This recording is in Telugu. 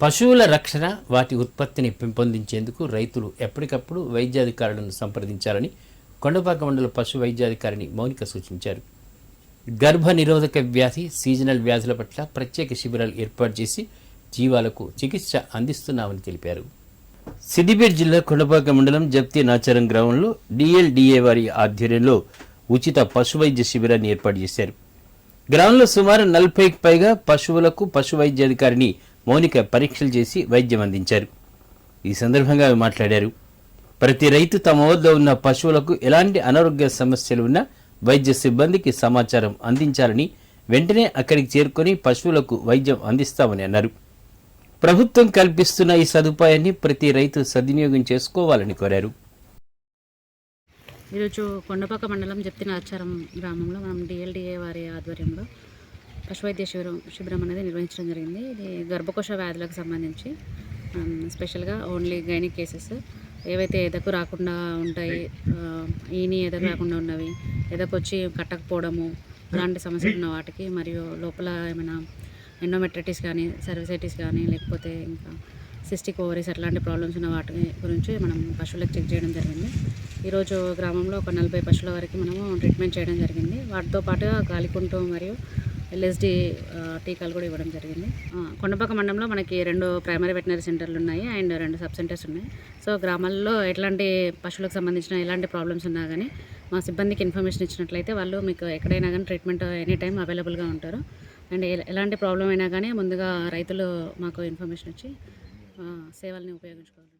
పశువుల రక్షణ వాటి ఉత్పత్తిని పెంపొందించేందుకు రైతులు ఎప్పటికప్పుడు వైద్యాధికారులను సంప్రదించాలని కొండపాక మండల పశు వైద్యాధికారిని మౌనిక సూచించారు. గర్భ నిరోధక వ్యాధి సీజనల్ వ్యాధుల పట్ల ప్రత్యేక శిబిరాలు ఏర్పాటు చేసి జీవాలకు చికిత్స అందిస్తున్నామని తెలిపారు. సిద్దిపేట జిల్లా కొండపాక మండలం జప్తి నాచారం గ్రామంలో డిఎల్డిఏ వారి ఆధ్వర్యంలో ఉచిత పశు వైద్య శిబిరాన్ని ఏర్పాటు చేశారు. గ్రామంలో సుమారు నలభైకి పైగా పశువులకు పశు వైద్యాధికారిని మౌనిక పరీక్షలు చేసి వైద్యం అందించారు. ఈ సందర్భంగా ఆమె మాట్లాడారు. ప్రతి రైతు తమ వద్ద ఉన్న పశువులకు ఎలాంటి అనారోగ్య సమస్యలు ఉన్నా వైద్య సిబ్బందికి సమాచారం అందించాలని వెంటనే అక్కడికి చేరుకొని పశువులకు వైద్యం అందిస్తామని అన్నారు. ప్రభుత్వం కల్పిస్తున్న ఈ సదుపాయాన్ని ప్రతి రైతు సద్వినియోగం చేసుకోవాలని కోరారు. ఈరోజు కొండపాక మండలం జప్తిన ఆచారం గ్రామంలో మనం డిఎల్డిఏ వారి ఆధ్వర్యంలో పశువైద్య శిబిరం శిబిరం అనేది నిర్వహించడం జరిగింది. ఇది గర్భకోశ వ్యాధులకు సంబంధించి స్పెషల్గా ఓన్లీ గైనిక్ కేసెస్. ఏవైతే ఎదకు రాకుండా ఉంటాయి ఈని ఎదకు రాకుండా ఉన్నవి ఎదకొచ్చి కట్టకపోవడము అలాంటి సమస్యలు ఉన్న వాటికి మరియు లోపల ఏమైనా ఎండోమెట్రిటిస్ కానీ సర్వసైటిస్ కానీ లేకపోతే ఇంకా సిస్టిక్ ఓవరీస్ అట్లాంటి ప్రాబ్లమ్స్ ఉన్న వాటి గురించి మనం పశువులకు చెక్ చేయడం జరిగింది. ఈరోజు గ్రామంలో ఒక నలభై పశువుల వరకు మనము ట్రీట్మెంట్ చేయడం జరిగింది. వాటితో పాటుగా గాలికుంటు మరియు ఎల్ఎస్డి టీకాలు కూడా ఇవ్వడం జరిగింది. ఆ, కొండపాక మండలంలో మనకి రెండు ప్రైమరీ వెటనరీ సెంటర్లు ఉన్నాయి అండ్ రెండు సబ్ సెంటర్స్ ఉన్నాయి. సో గ్రామాల్లో ఎట్లాంటి పశువులకు సంబంధించిన ఎలాంటి ప్రాబ్లమ్స్ ఉన్నా కానీ మా సిబ్బందికి ఇన్ఫర్మేషన్ ఇచ్చినట్లయితే వాళ్ళు మీకు ఎక్కడైనా కానీ ట్రీట్మెంట్ ఎనీ టైం అవైలబుల్గా ఉంటారు. అండ్ ఎలాంటి ప్రాబ్లం అయినా కానీ ముందుగా రైతులు మాకు ఇన్ఫర్మేషన్ ఇచ్చి సేవల్ని ఉపయోగించుకోవాలి.